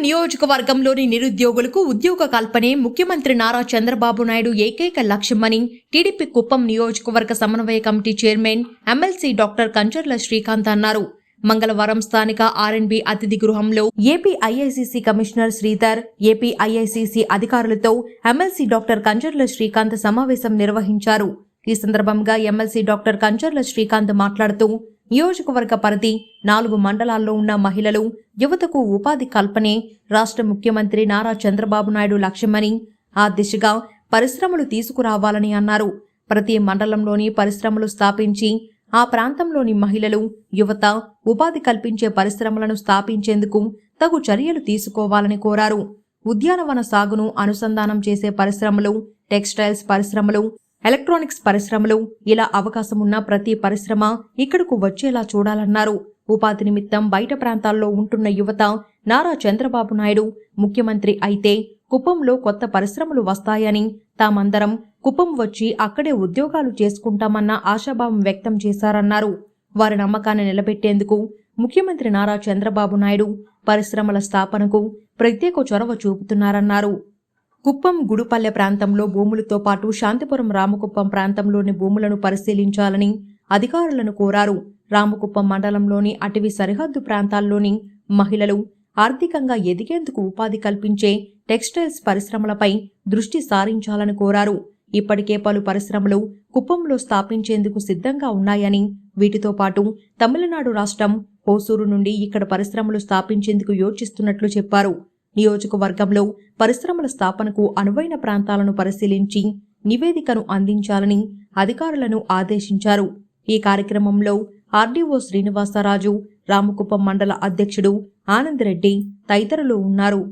నియోజకవర్గంలోని నిరుద్యోగులకు ఉద్యోగ కల్పనే ముఖ్యమంత్రి నారా చంద్రబాబు నాయుడు ఏకైక లక్ష్యమని టీడీపీ కుప్పం నియోజకవర్గ సమన్వయ committee chairman MLC doctor Kancharla Srikanth అన్నారు. మంగళవారం స్థానిక ఆర్ఎన్బి అతిథి గృహంలో AP IICC commissioner Sridhar AP IICC అధికారులతో ఎమ్మెల్సీ డాక్టర్ కంచర్ల శ్రీకాంత్ సమావేశం నిర్వహించారు. ఈ సందర్భంగా ఎమ్మెల్సీ డాక్టర్ కంచర్ల శ్రీకాంత్ మాట్లాడుతూ నియోజకవర్గ పరిధి నాలుగు మండలాల్లో ఉన్న మహిళలు యువతకు ఉపాధి కల్పనే రాష్ట్ర ముఖ్యమంత్రి నారా చంద్రబాబు నాయుడు లక్ష్యమని ఆ దిశగా పరిశ్రమలు తీసుకురావాలని అన్నారు. ప్రతి మండలంలోని పరిశ్రమలు స్థాపించి ఆ ప్రాంతంలోని మహిళలు యువత ఉపాధి కల్పించే పరిశ్రమలను స్థాపించేందుకు తగు చర్యలు తీసుకోవాలని కోరారు. ఉద్యానవన సాగును అనుసంధానం చేసే పరిశ్రమలు టెక్స్టైల్స్ పరిశ్రమలు ఎలక్ట్రానిక్స్ పరిశ్రమలు ఇలా అవకాశం ఉన్న ప్రతి పరిశ్రమ ఇక్కడకు వచ్చేలా చూడాలన్నారు. ఉపాధి నిమిత్తం బయట ప్రాంతాల్లో ఉంటున్న యువత నారా చంద్రబాబు నాయుడు ముఖ్యమంత్రి అయితే కుప్పంలో కొత్త పరిశ్రమలు వస్తాయని తామందరం కుప్పం వచ్చి అక్కడే ఉద్యోగాలు చేసుకుంటామన్న ఆశాభావం వ్యక్తం చేశారన్నారు. వారి నమ్మకాన్ని నిలబెట్టేందుకు ముఖ్యమంత్రి నారా చంద్రబాబు నాయుడు పరిశ్రమల స్థాపనకు ప్రత్యేక చొరవ చూపుతున్నారన్నారు. కుప్పం గుడుపల్లె ప్రాంతంలో భూములతో పాటు శాంతిపురం రామకుప్పం ప్రాంతంలోని భూములను పరిశీలించాలని అధికారులను కోరారు. రామకుప్పం మండలంలోని అటవీ సరిహద్దు ప్రాంతాల్లోని మహిళలు ఆర్థికంగా ఎదిగేందుకు ఉపాధి కల్పించే టెక్స్టైల్స్ పరిశ్రమలపై దృష్టి సారించాలని కోరారు. ఇప్పటికే పలు పరిశ్రమలు కుప్పంలో స్థాపించేందుకు సిద్ధంగా ఉన్నాయని వీటితో పాటు తమిళనాడు రాష్ట్రం హోసూరు నుండి ఇక్కడ పరిశ్రమలు స్థాపించేందుకు యోచిస్తున్నట్లు చెప్పారు. నియోజకవర్గంలో పరిశ్రమల స్థాపనకు అనువైన ప్రాంతాలను పరిశీలించి నివేదికను అందించాలని అధికారులను ఆదేశించారు. ఈ కార్యక్రమంలో ఆర్డీఓ శ్రీనివాసరాజు రామకుప్పం మండల అధ్యక్షుడు ఆనందరెడ్డి తదితరులు ఉన్నారు.